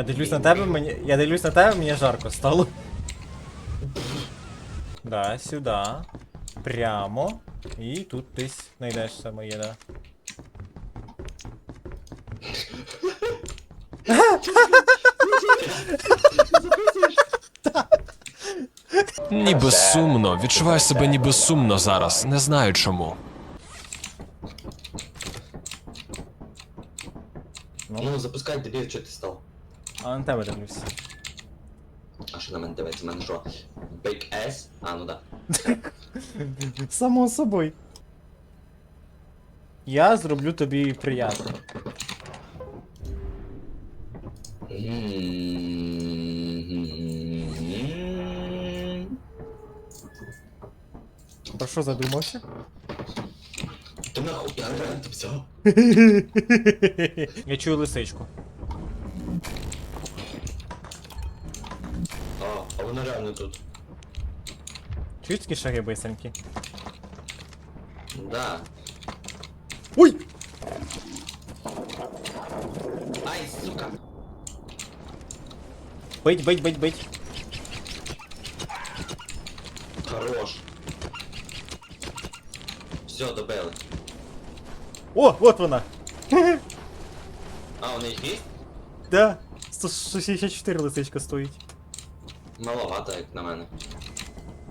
Я дивлюсь на тебе, мені. Я дивлюсь на тебе, мені жарко стало. Да, сюди. Прямо. І тут десь знайдеш це моє, да. Ніби сумно, відчуваю себе ніби сумно зараз, не знаю чому. Ну, запускай дебіл, що ти став. А на тебе дивлюсь. А що на мене дивиться? У мене що? Big S? А, ну да. Само собою. Я зроблю тобі приємно. М-м-м. Про що задумався? Ти нахуй, я реально все. Я чую лисичку. А, а вона реально тут. Чують такі шаги бисенькі? Да. Ой! Ай, сука. Бить, бить, бить, бить. Хорош. Все, добили. О, от вона! А, у них є? Да. 164 лисичка стоїть. Маловато, як на мене.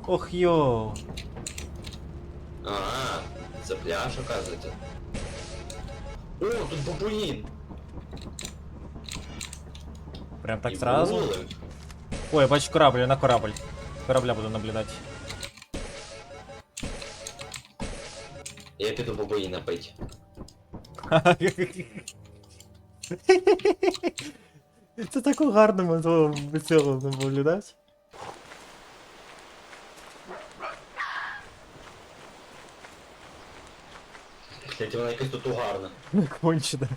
Ох йо. А, це пляж, оказується. О, тут бабуїн. Прям так І сразу. Ой, я бачу корабль, я на корабль. Корабля буду наблюдати. Я піду бабуїна пить. Це так гарно ми цього наблюдати. Кстати, вона якась тут угарна. Кончено.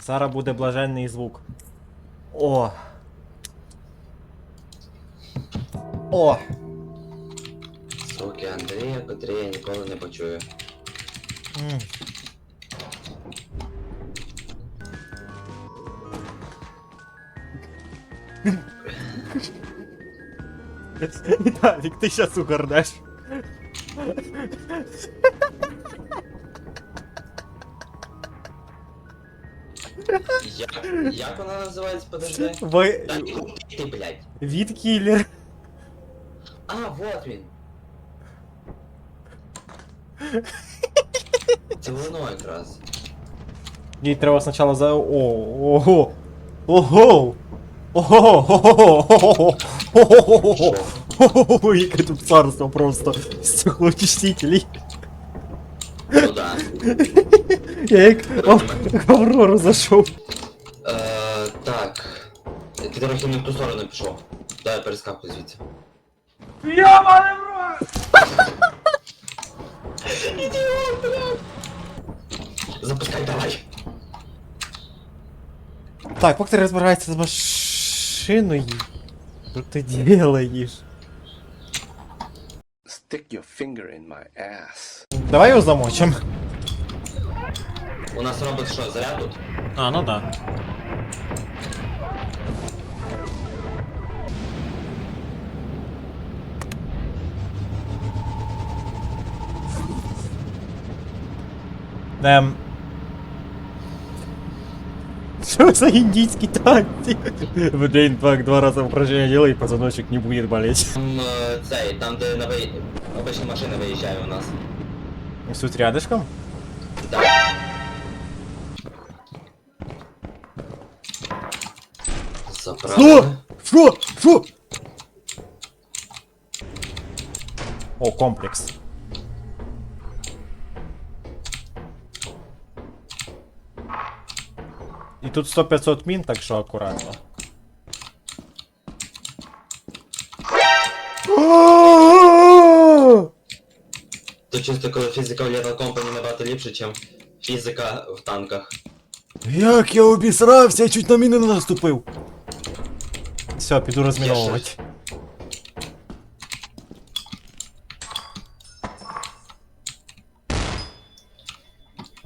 Зараз буде блаженний звук. О. О! Звуки Андрія, котрі я ніколи не почую. М. Віталік, ти щас угорнеш. Як, як вона називається, подожди? Ви... Та ні, ти, блядь. Від кілер. А, вот він. Це воно якраз. Їй треба спочатку за. О, ого! Ого! Ого! Ого! Ого! Ого! Яке тут царство просто з цих очистителей. Ну да. Я як в- в Аврору зайшов. Е, так. Ти трохи не в ту сторону пішов. Дай я перескакую звідси. Ідіот, блядь! Запускай, давай! Так, поки ти розбираєшся з машиною. Що ти делаєш? Stick your finger in my ass. Давай його замочим. У нас робот що, заряд тут? А, ну да. Ем... Что за индийский танцы? В день так два раза упражнения делай, позвоночник не будет болеть. Там е, цей, там де на ви... обична машина виїжджає у нас. Суть рядышком? Так. Что? Заправили. Что? Что? О, комплекс. Тут 100-500 мін, так що акуратно. То чисто коли фізика в Company набагато ліпше, ніж фізика в танках. Як я обісрався, я чуть на міни не наступив. Все, піду розміновувати.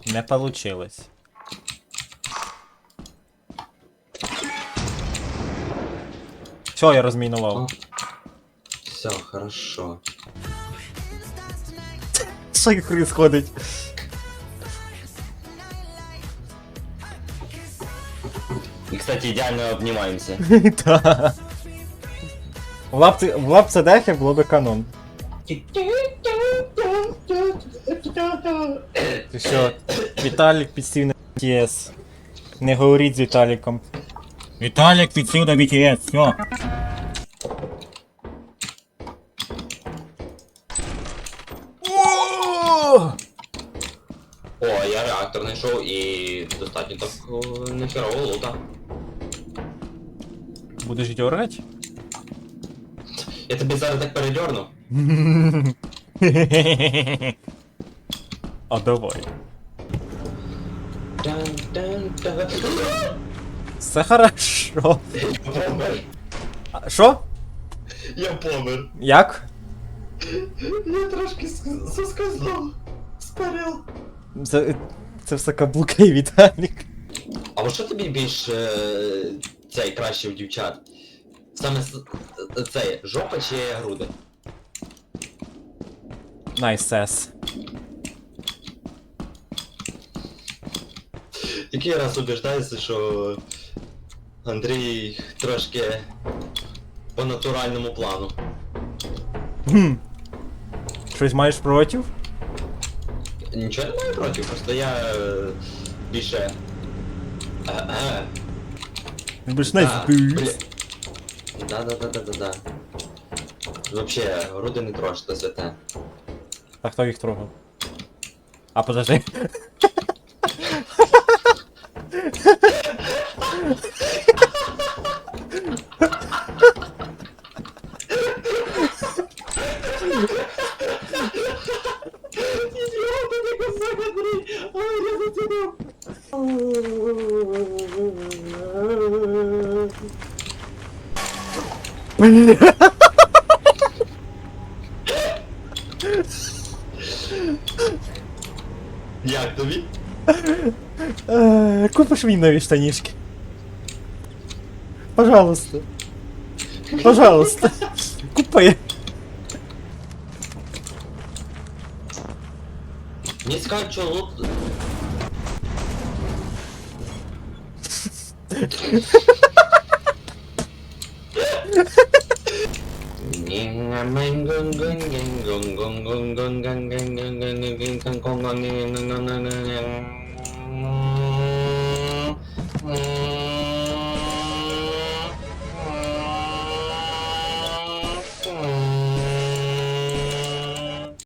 Не получилось. Все, я розмінував. Все, хорошо. Що їх происходить? І, кстати, ідеально обнімаємося. Та. В лапці, в дехи було би канон. Ти що, Віталік підсів на Не говоріть з Віталіком. Віталік підсів на BTS, все. О, я реактор знайшов і достатньо так о, нехерово лута. Будеш дергать? Я тобі зараз так передерну. А давай. Все хорошо. Я помер. А, Що? Я помер. Як? Я трошки соскользнув. Спарив. Це, це все каблуки, Віталік. А от що тобі більш е, цей краще в дівчат? Саме с- е, цей, жопа чи груди? Найс сес. Який раз убіждаєшся, що Андрій трошки по натуральному плану. Хм. Щось маєш проти? Нічого не маю проти, просто я е, більше. Е, е, Любиш найс да, бюз. бля. Да, да, да, да, да, да. Вообще, груди не трошки, це святе. А хто їх трогав? А подожди. Як тобі? Е, Купиш мені нові штанішки. Пожалуйста. Пожалуйста. Купи. Nie skończył lub...